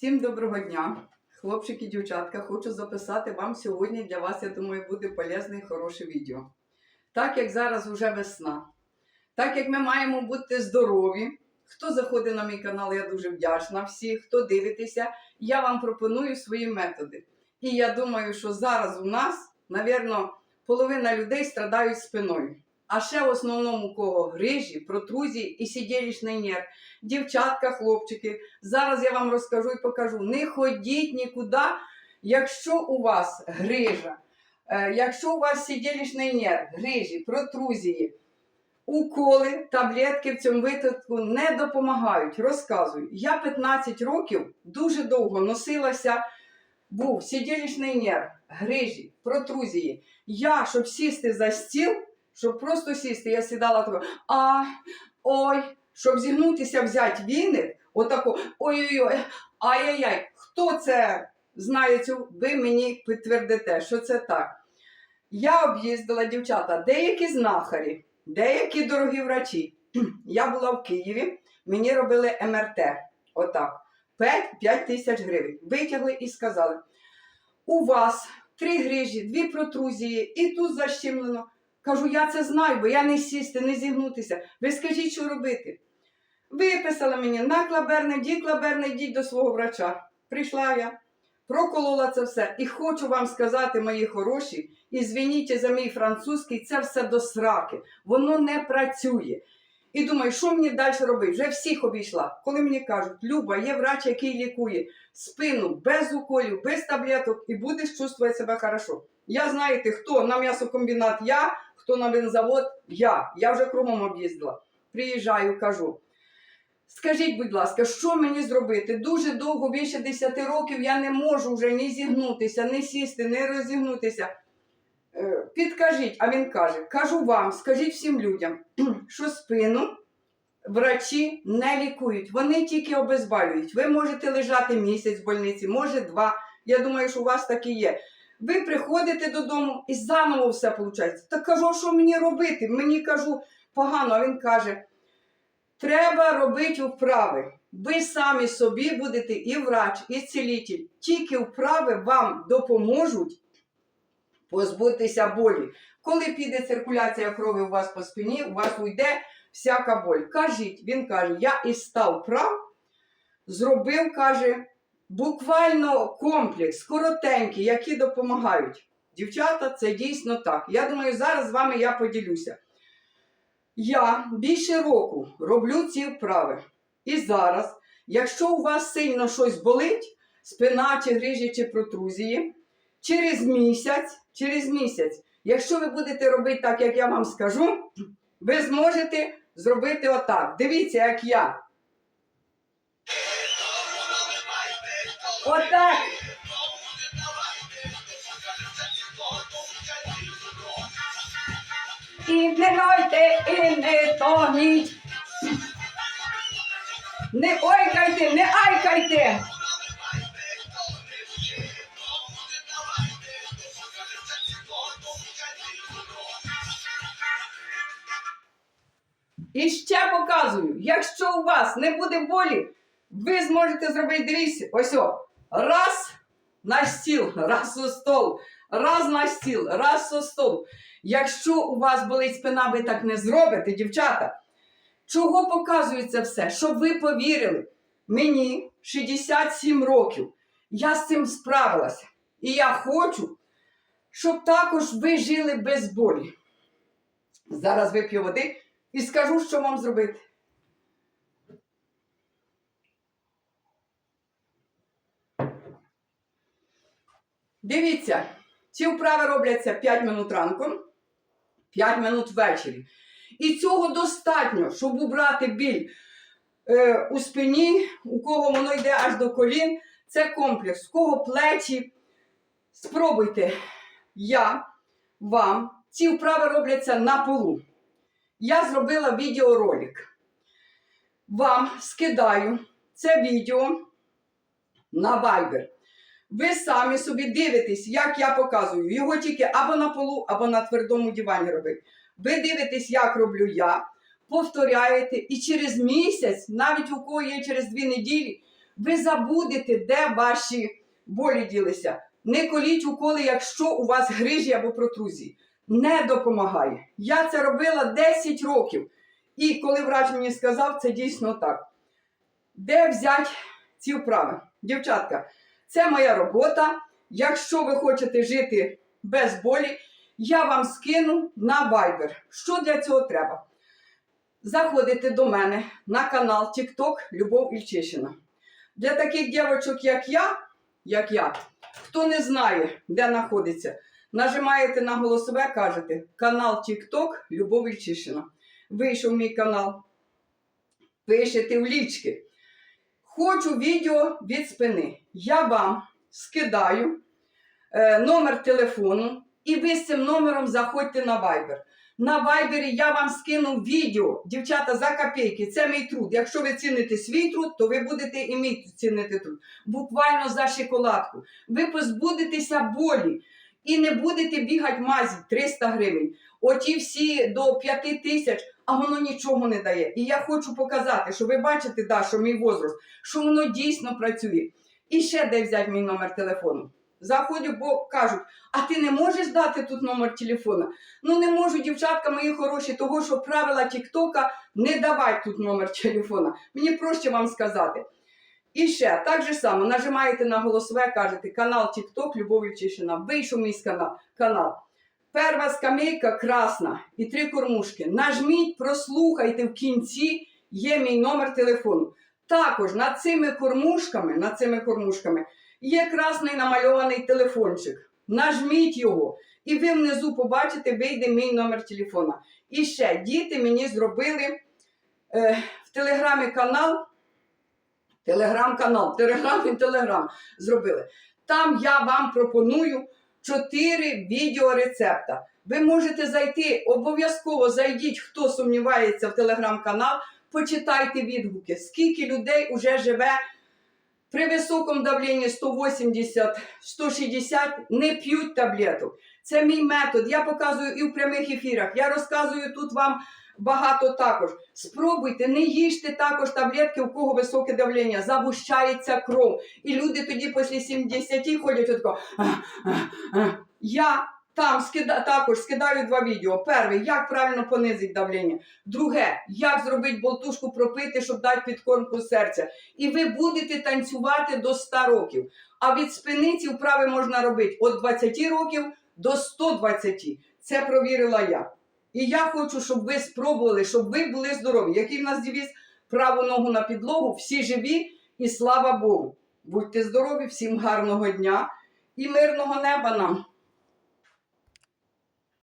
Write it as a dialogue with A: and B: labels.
A: Всім доброго дня, хлопчики, дівчатка. Хочу записати вам сьогодні для вас, я думаю, буде полезне і хороше відео. Так як зараз вже весна, так як ми маємо бути здорові. Хто заходить на мій канал, я дуже вдячна. Всі, хто дивитеся, я вам пропоную свої методи. І я думаю, що зараз у нас, навірно, половина людей страдають спиною. А ще в основному кого грижі, протрузії і сидєлічний нерв. Дівчатка, хлопчики, Зараз я вам розкажу і покажу. Не ходіть нікуди, якщо у вас грижа, е, якщо у вас сиділищний нерв, грижі, протрузії, уколи, таблетки в цьому випадку не допомагають. Розказую. Я 15 років дуже довго носилася, був сиділищний нерв, грижі, протрузії. Я, щоб сісти за стіл, щоб просто сісти, я сідала тако, а, ой, щоб зігнутися, взяти віник, Отако, ой-ой-ой, ай-яй-яй. Хто це знає цю? Ви мені підтвердите, що це так. Я об'їздила дівчата, деякі знахарі, деякі дорогі врачі. Я була в Києві, мені робили МРТ. Отак. 5, 5 тисяч гривень. Витягли і сказали: у вас три грижі, дві протрузії, і тут защемлено. Кажу, я це знаю, бо я не сісти, не зігнутися. Ви скажіть, що робити? Виписала мені на клаберне, ді клаберне, йдіть до свого врача. Прийшла я, проколола це все. І хочу вам сказати, мої хороші, і звініть за мій французький, це все до сраки. Воно не працює. І думаю, що мені далі робити? Вже всіх обійшла. Коли мені кажуть, Люба, є врач, який лікує спину без уколів, без таблеток, і будеш чувствувати себе хорошо. Я знаєте, хто на м'ясокомбінат я, хто на бензавод я. Я вже кругом об'їздила. Приїжджаю, кажу. Скажіть, будь ласка, що мені зробити? Дуже довго, більше 10 років, я не можу вже ні зігнутися, ні сісти, ні розігнутися. Е, Підкажіть, а він каже: кажу вам, скажіть всім людям, що спину врачі не лікують, вони тільки обезболюють. Ви можете лежати місяць в больниці, може два. Я думаю, що у вас так і є. Ви приходите додому і заново все виходить. Так кажу, що мені робити? Мені кажу погано, а він каже. Треба робити вправи. Ви самі собі будете і врач, і цілитель. Тільки вправи вам допоможуть позбутися болі. Коли піде циркуляція крові у вас по спині, у вас уйде всяка боль. Кажіть, він каже, я із став прав, зробив, каже, буквально комплекс, коротенький, які допомагають. Дівчата, це дійсно так. Я думаю, зараз з вами я поділюся. Я більше року роблю ці вправи. І зараз, якщо у вас сильно щось болить, спина чи грижі, чи протрузії, через місяць, через місяць, якщо ви будете робити так, як я вам скажу, ви зможете зробити отак. Дивіться, як я. Отак. І не гайте, і не тоніть. Не ойкайте, не айкайте. І ще показую, якщо у вас не буде болі, ви зможете зробити, дивіться, ось о, раз на стіл, раз у стол, раз на стіл, раз у стол. Якщо у вас болить спина, ви так не зробите, дівчата. Чого показує це все? Щоб ви повірили, мені 67 років. Я з цим справилася. І я хочу, щоб також ви жили без болі. Зараз вип'ю води і скажу, що вам зробити. Дивіться, ці вправи робляться 5 минут ранком, 5 минут ввечері. І цього достатньо, щоб убрати біль е, у спині, у кого воно йде аж до колін. Це комплекс, у кого плечі. Спробуйте, я вам ці вправи робляться на полу. Я зробила відеоролик. Вам скидаю це відео на Viber. Ви самі собі дивитесь, як я показую. Його тільки або на полу, або на твердому дивані робити. Ви дивитесь, як роблю я, повторяєте, і через місяць, навіть у кого є через дві неділі, ви забудете, де ваші болі ділися. Не коліть уколи, якщо у вас грижі або протрузії. Не допомагає. Я це робила 10 років. І коли врач мені сказав, це дійсно так. Де взяти ці вправи? Дівчатка, це моя робота. Якщо ви хочете жити без болі, я вам скину на Viber. Що для цього треба? Заходите до мене на канал TikTok Любов Ільчишина. Для таких дівчаток, як я, як я, хто не знає, де знаходиться, нажимаєте на голосове, кажете канал TikTok Любов Ільчишина. Вийшов мій канал. Пишете в лічки. Хочу відео від спини. Я вам скидаю е, номер телефону, і ви з цим номером заходьте на Viber. На Viber я вам скину відео, дівчата, за копійки. Це мій труд. Якщо ви ціните свій труд, то ви будете і мій цінити труд. Буквально за шоколадку. Ви позбудетеся болі і не будете бігати мазі 300 гривень. Оті всі до 5 тисяч, а воно нічого не дає. І я хочу показати, що ви бачите, да, що мій возраст, що воно дійсно працює. І ще де взяти мій номер телефону. Заходю, бо кажуть, а ти не можеш дати тут номер телефона? Ну не можу, дівчатка мої хороші, того що правила Тіктока не давай тут номер телефона. Мені проще вам сказати. І ще так же само нажимаєте на голосове, кажете канал Тікток Любов Ільчишина. Вийшов мій канал. Перша скамейка красна і три кормушки. Нажміть, прослухайте в кінці, є мій номер телефону. Також над цими кормушками, над цими кормушками є красний намальований телефончик. Нажміть його, і ви внизу побачите, вийде мій номер телефона. І ще діти мені зробили е, в телеграмі канал. Телеграм-канал, телеграм і телеграм зробили. Там я вам пропоную 4 відеорецепта. Ви можете зайти, обов'язково зайдіть, хто сумнівається в телеграм-канал, почитайте відгуки, скільки людей вже живе при високому давленні 180-160, не п'ють таблеток. Це мій метод. Я показую і в прямих ефірах. Я розказую тут вам багато також. Спробуйте, не їжте також таблетки, у кого високе давлення, загущається кров. І люди тоді після 70 ходять отако. Я там скида, також скидаю два відео. Перше, як правильно понизити давлення. Друге, як зробити болтушку пропити, щоб дати підкормку серця. І ви будете танцювати до 100 років. А від спини ці вправи можна робити від 20 років до 120. Це провірила я. І я хочу, щоб ви спробували, щоб ви були здорові. Який в нас дівіз? Праву ногу на підлогу, всі живі і слава Богу. Будьте здорові, всім гарного дня і мирного неба нам.